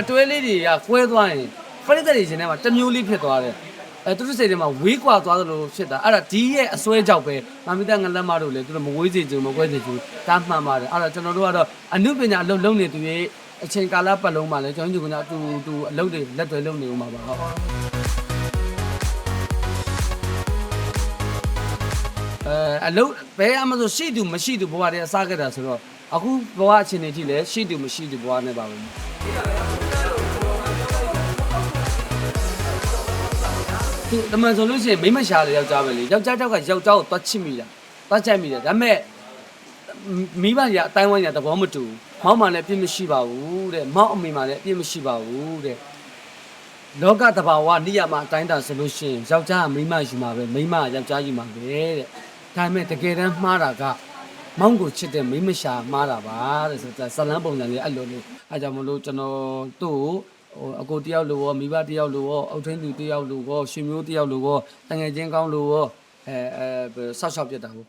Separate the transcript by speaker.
Speaker 1: အတွဲလေးတွေကကွဲသွားရင်ပရိသတ်တွေရှင်ထဲမှာတစ်မျိုးလေးဖြစ်သွားတယ်အဲသူတို့စိတ်ထဲမှာဝေးကွာသွားသလိုဖြစ်တာအဲ့ဒါဒီရဲ့အစွဲကြောက်ပဲမမီတာငလက်မတို့လည်းသူတို့မဝေးစေချင်မကွဲစေချင်ဒါမှန်ပါတယ်အဲ့တော့ကျွန်တော်တို့ကတော့အနုပညာအလုပ်လုပ်နေသူရဲ့အချိန်ကာလပတ်လုံးမှာလည်းကျွန်တော်တို့ကအတူတူအလုပ်တွေလက်တွေလုပ်နေဦးမှာပါဟုတ် အဲအလုပ်ဘယ်အမှဆိုရှိသူမရှိသူဘဝတည်းအစားခဲ့တာဆိုတော့အခုဘဝအခြေအနေကြီးလည်းရှိသူမရှိသူဘဝနဲ့ပါပဲသူတမန်ဆိုလို့ရှိရင်မိမရှာတယ်ယောက်ျားပဲလေယောက်ျားတောက်ကယောက်ျားကိုသွားချစ်မိတာသွားချိုက်မိတယ်ဒါပေမဲ့မိဘကြီးကအတိုင်းဝိုင်းကြီးသဘောမတူဘူးမောက်မှလည်းအပြစ်မရှိပါဘူးတဲ့မောက်အမေမှလည်းအပြစ်မရှိပါဘူးတဲ့လောကတဘာဝနိယမအတိုင်းတာဆိုလို့ရှိရင်ယောက်ျားကမိန်းမယူမှာပဲမိန်းမကယောက်ျားယူမှာပဲတဲ့ ဒါပေမဲ့တကယ်တမ်းမှားတာကမောင်းကိုချစ်တဲ့မိန်းမရှာမှားတာပါတဲ့ဆိုတော့ဇလန်းပုံစံလေးအဲ့လိုလေးအဲကြောင့်မလို့ကျွန်တော်သူ့ကိုဟိုအကိုတယောက်လိုရောမိဘတယောက်လိုရောအုတ်ထင်းသူတယောက်လိုရောရှင်မျိုးတယောက်လိုရောတငယ်ချင်းကောင်းလိုရောအဲအဲဆောက်ရှောက်ပြတ်တာကို